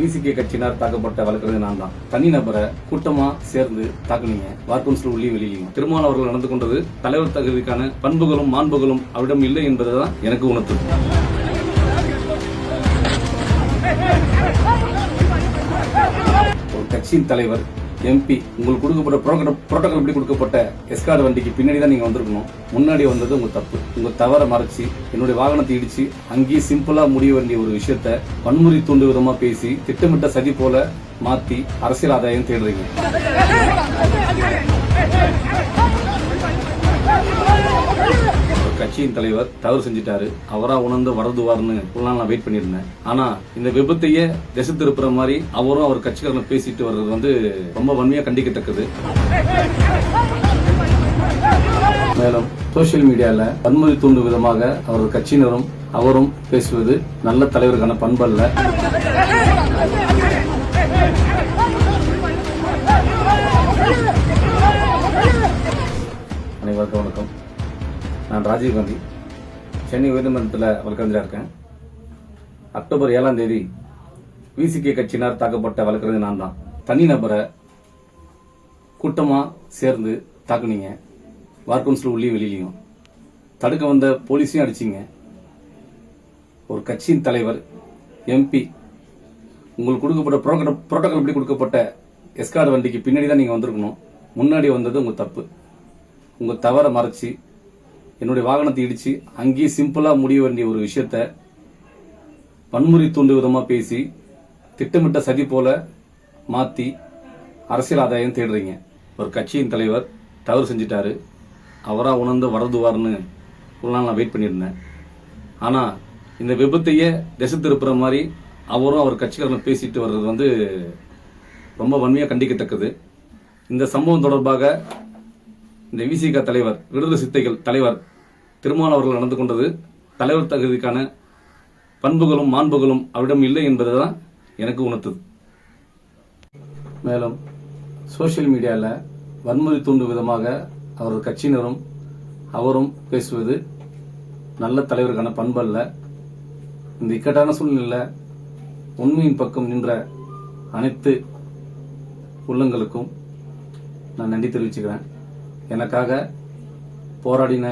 VCK கட்சியினர் தாக்கப்பட்ட வழக்கறிஞர் நான் தான். தனிநபரை கூட்டமா சேர்ந்து தாக்குனீங்க. வார்கவுன்சில் உள்ளே வெளியிலையும். திருமான அவர்கள் நடந்து கொண்டது தலைவர் தகுதிக்கான பண்புகளும் மாண்புகளும் அவரிடம் இல்லை என்பதுதான் எனக்கு உணர்த்து ஒரு கட்சியின் தலைவர் எம்பி உங்களுக்கு கொடுக்கப்பட்ட புரோட்டோக்கால் படி கொடுக்கப்பட்ட எஸ்கார்டு வண்டிக்கு பின்னாடி தான் நீங்க வந்திருக்கணும் முன்னாடி வந்தது உங்க தப்பு உங்க தவற மறைச்சு என்னுடைய வாகனத்தை இடிச்சு அங்கேயே சிம்பிளா முடிய வேண்டிய ஒரு விஷயத்த வன்முறை தூண்டு விதமா பேசி திட்டமிட்ட சதி போல மாத்தி அரசியல் ஆதாயம் தேடுறீங்க கட்சியின் தலைவர் தவறு செஞ்சிட்டாரு. அவரா உணர்ந்து வரதுவார்னு நாள் நான் வெயிட் பண்ணியிருந்தேன். ஆனா இந்த விபத்தையே திசை திருப்புற மாதிரி அவரும் அவர் கட்சிக்காரங்க பேசிட்டு வர்றது வந்து ரொம்ப வன்மையா கண்டிக்கத்தக்கது. மேலும் சோசியல் மீடியால வன்முறை தூண்டும் விதமாக அவரது கட்சியினரும் அவரும் பேசுவது நல்ல தலைவருக்கான பண்பல்ல. அனைவருக்கும் வணக்கம். நான் ராஜீவ்காந்தி சென்னை உயர்நீதிமன்றத்தில் வழக்கறிஞராக இருக்கேன். அக்டோபர் ஏழாம் தேதி விசிகே கட்சியினர் தாக்கப்பட்ட வழக்கறிஞர் நான் தான் தனிநபரை கூட்டமாக சேர்ந்து தாக்குனீங்க. வார்கவுன்சில் உள்ளே வெளியிலையும். தடுக்க வந்த போலீஸையும் அடிச்சீங்க. ஒரு கட்சியின் தலைவர் எம்பி உங்களுக்கு கொடுக்கப்பட்ட புரோட்டோகால் படி கொடுக்கப்பட்ட எஸ்கார்டு வண்டிக்கு பின்னாடி தான் நீங்கள் வந்திருக்கணும். முன்னாடி வந்தது உங்கள் தப்பு. உங்கள் தவறை மறைச்சு என்னுடைய வாகனத்தை இடிச்சு அங்கேயே சிம்பிளாக முடிய வேண்டிய ஒரு விஷயத்த வன்முறை தூண்டு விதமாக பேசி திட்டமிட்ட சதி போல மாற்றி அரசியல் ஆதாயம் தேடுறீங்க. ஒரு கட்சியின் தலைவர் தவறு செஞ்சிட்டாரு. அவராக உணர்ந்து வரதுவார்னு ஒரு நாள் நான் வெயிட் பண்ணியிருந்தேன். ஆனால் இந்த விபத்தையே திசை திருப்புற மாதிரி அவரும் அவர் கட்சிக்காரங்க பேசிட்டு வர்றது வந்து ரொம்ப வன்மையாக கண்டிக்கத்தக்கது. இந்த சம்பவம் தொடர்பாக இந்த விசிக தலைவர் விடுதலை சித்தைகள் தலைவர் திருமால் அவர்கள் நடந்து கொண்டது தலைவர் தகுதிக்கான பண்புகளும் மாண்புகளும் அவரிடம் இல்லை என்பதுதான் எனக்கு உணர்த்தது. மேலும் சோசியல் மீடியாவில் வன்முறை தூண்டும் விதமாக அவரது கட்சியினரும் அவரும் பேசுவது நல்ல தலைவருக்கான பண்பல்ல. இந்த இக்கட்டான சூழ்நிலையில் உண்மையின் பக்கம் நின்ற அனைத்து உள்ளங்களுக்கும் நான் நன்றி தெரிவிச்சுக்கிறேன். எனக்காக போராடின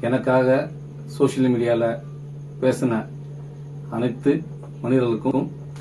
எனக்காக சோஷியல் மீடியாவில் பேசின அனைத்து மனிதர்களுக்கும்